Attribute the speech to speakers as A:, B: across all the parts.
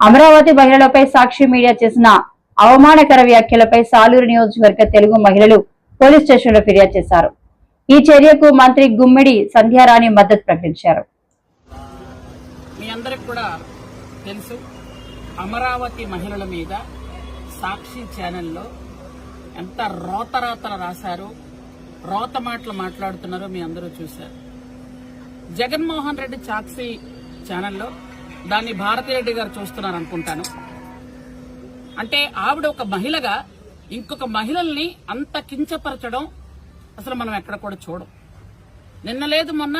A: అమరావతి మహిళలపై సాక్షి మీడియా చేసిన అవమానకర వ్యాఖ్యలపై సాలూరు నియోజకవర్గ తెలుగు మహిళలు పోలీస్ స్టేషన్లో ఫిర్యాదు చేశారు. ఈ చర్యకు మంత్రి గుమ్మిడి సంధ్యారాణి మద్దతు ప్రకటించారు.
B: మీ అందరికి కూడా తెలుసు అమరావతి మహిళల మీద సాక్షి ఛానల్లో ఎంత రోతరాతలు రాశారో రోత మాటలు మాట్లాడుతున్నారో మీ అందరూ చూశారు. జగన్మోహన్ రెడ్డి సాక్షి ఛానల్లో దాన్ని భారతిరెడ్డి గారు చూస్తున్నారు అనుకుంటాను అంటే ఆవిడ ఒక మహిళగా ఇంకొక మహిళల్ని అంత కించపరచడం అసలు మనం ఎక్కడ కూడా చూడం. నిన్న లేదు మొన్న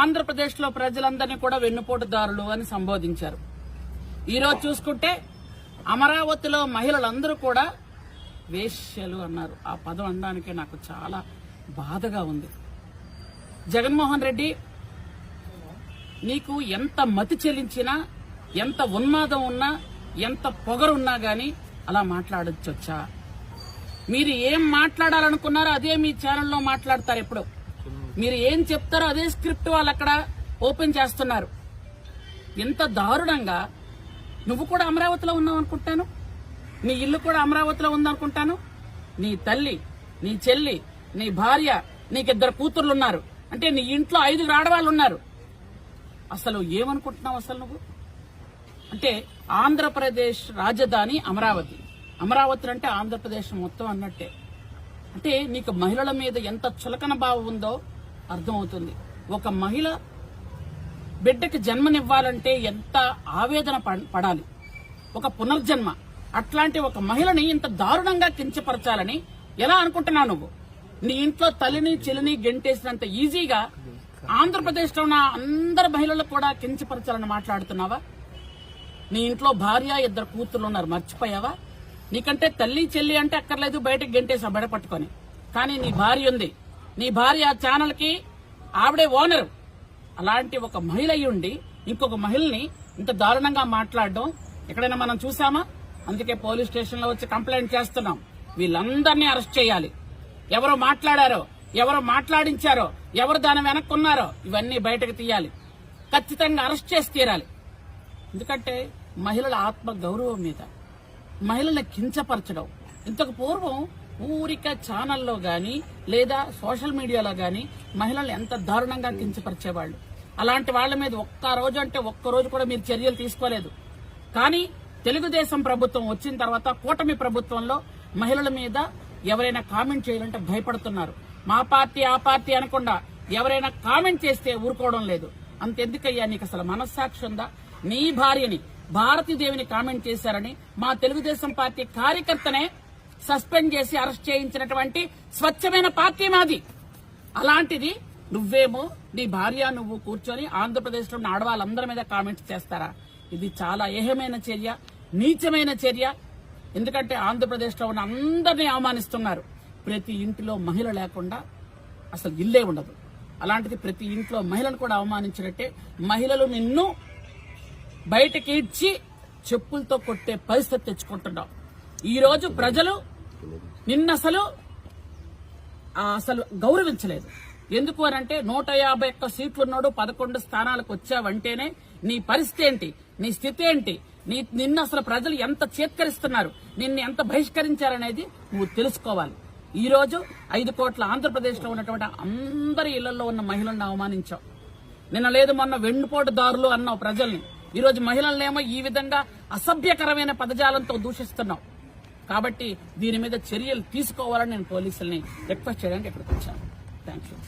B: ఆంధ్రప్రదేశ్లో ప్రజలందరినీ కూడా వెన్నుపోటుదారులు అని సంబోధించారు. ఈరోజు చూసుకుంటే అమరావతిలో మహిళలందరూ కూడా వేశ్యలు అన్నారు. ఆ పదం అనడానికే నాకు చాలా బాధగా ఉంది. జగన్మోహన్ రెడ్డి నీకు ఎంత మతి చెల్లించినా ఎంత ఉన్మాదం ఉన్నా ఎంత పొగరున్నా గాని అలా మాట్లాడొచ్చొచ్చా? మీరు ఏం మాట్లాడాలనుకున్నారో అదే మీ ఛానల్లో మాట్లాడతారు ఎప్పుడు. మీరు ఏం చెప్తారో అదే స్క్రిప్ట్ వాళ్ళు అక్కడ ఓపెన్ చేస్తున్నారు. ఎంత దారుణంగా నువ్వు కూడా అమరావతిలో ఉన్నావు అనుకుంటాను? నీ ఇల్లు కూడా అమరావతిలో ఉందనుకుంటాను? నీ తల్లి నీ చెల్లి నీ భార్య నీకిద్దరు కూతుర్లున్నారు. అంటే నీ ఇంట్లో ఐదుగురు ఆడవాళ్ళు ఉన్నారు అసలు ఏమనుకుంటున్నావు అసలు నువ్వు? అంటే ఆంధ్రప్రదేశ్ రాజధాని అమరావతి. అమరావతి అంటే ఆంధ్రప్రదేశ్ మొత్తం అన్నట్టే. అంటే నీకు మహిళల మీద ఎంత చులకన భావం ఉందో అర్థమవుతుంది. ఒక మహిళ బిడ్డకి జన్మనివ్వాలంటే ఎంత ఆవేదన పడాలి. ఒక పునర్జన్మ. అట్లాంటి ఒక మహిళని ఇంత దారుణంగా కించపరచాలని ఎలా అనుకుంటున్నావు నువ్వు? నీ ఇంట్లో తల్లిని చెలిని గెంటేసినంత ఈజీగా ఆంధ్రప్రదేశ్లో ఉన్న అందరు మహిళలు కూడా కించపరచాలని మాట్లాడుతున్నావా? నీ ఇంట్లో భార్య ఇద్దరు కూతుర్లు ఉన్నారు మర్చిపోయావా? నీకంటే తల్లి చెల్లి అంటే అక్కర్లేదు బయటకు గెంటేసా బెడ పట్టుకొని. కానీ నీ భార్య ఉంది. నీ భార్య ఆ ఛానల్కి ఆవిడే ఓనరు. అలాంటి ఒక మహిళ అయి ఉండి ఇంకొక మహిళని ఇంత దారుణంగా మాట్లాడడం ఎక్కడైనా మనం చూసామా అందుకే పోలీస్ స్టేషన్లో వచ్చి కంప్లైంట్ చేస్తున్నాం. వీళ్ళందరినీ అరెస్ట్ చేయాలి. ఎవరో మాట్లాడారో ఎవరు మాట్లాడించారో ఎవరు దాని వెనక్కున్నారో ఇవన్నీ బయటకు తీయాలి. ఖచ్చితంగా అరెస్ట్ చేసి తీరాలి. ఎందుకంటే మహిళల ఆత్మ గౌరవం మీద మహిళల్ని కించపరచడం. ఇంతకు పూర్వం ఊరిక ఛానల్లో గాని లేదా సోషల్ మీడియాలో గాని మహిళలు ఎంత దారుణంగా కించపరిచేవాళ్ళు. అలాంటి వాళ్ళ మీద ఒక్క రోజు అంటే ఒక్క రోజు కూడా మీరు చర్యలు తీసుకోలేదు. కానీ తెలుగుదేశం ప్రభుత్వం వచ్చిన తర్వాత కూటమి ప్రభుత్వంలో మహిళల మీద ఎవరైనా కామెంట్ చేయాలంటే భయపడుతున్నారు. మా పార్టీ ఆ పార్టీ అనకుండా ఎవరైనా కామెంట్ చేస్తే ఊరుకోవడం లేదు. అంతెందుకయ్యా నీకు అసలు మనస్సాక్షి ఉందా? నీ భార్యని భారతీదేవిని కామెంట్ చేశారని మా తెలుగుదేశం పార్టీ కార్యకర్తనే సస్పెండ్ చేసి అరెస్ట్ చేయించినటువంటి స్వచ్ఛమైన పార్టీ మాది. అలాంటిది నువ్వేమో నీ భార్య నువ్వు కూర్చొని ఆంధ్రప్రదేశ్లో ఉన్న ఆడవాళ్ళందరి మీద కామెంట్స్ చేస్తారా? ఇది చాలా ఏహమైన చర్య నీచమైన చర్య. ఎందుకంటే ఆంధ్రప్రదేశ్లో ఉన్న అందరినీ అవమానిస్తున్నారు. ప్రతి ఇంటిలో మహిళ లేకుండా అసలు ఇల్లే ఉండదు. అలాంటిది ప్రతి ఇంట్లో మహిళను కూడా అవమానించినట్టే మహిళలు నిన్ను బయటకి ఇచ్చి చెప్పులతో కొట్టే పరిస్థితి తెచ్చుకుంటున్నావు. ఈరోజు ప్రజలు నిన్న అసలు అసలు గౌరవించలేదు. ఎందుకు అని అంటే నూట యాభై ఒక్క సీట్లున్నాడు పదకొండు స్థానాలకు వచ్చావంటేనే నీ పరిస్థితి ఏంటి? నీ స్థితి ఏంటి? నీ నిన్ను అసలు ప్రజలు ఎంత చేత్కరిస్తున్నారు? నిన్ను ఎంత బహిష్కరించారనేది నువ్వు తెలుసుకోవాలి. ఈ రోజు ఐదు కోట్ల ఆంధ్రప్రదేశ్లో ఉన్నటువంటి అందరి ఇళ్ళలో ఉన్న మహిళలను అవమానించాం. నిన్న లేదు మొన్న వెండిపోటుదారులు అన్నావు ప్రజల్ని. ఈరోజు మహిళలనేమో ఈ విధంగా అసభ్యకరమైన పదజాలంతో దూషిస్తున్నావు కాబట్టి దీని మీద చర్యలు తీసుకోవాలని నేను పోలీసుల్ని రిక్వెస్ట్ చేయడానికి ఇక్కడికి వచ్చాను. Thank you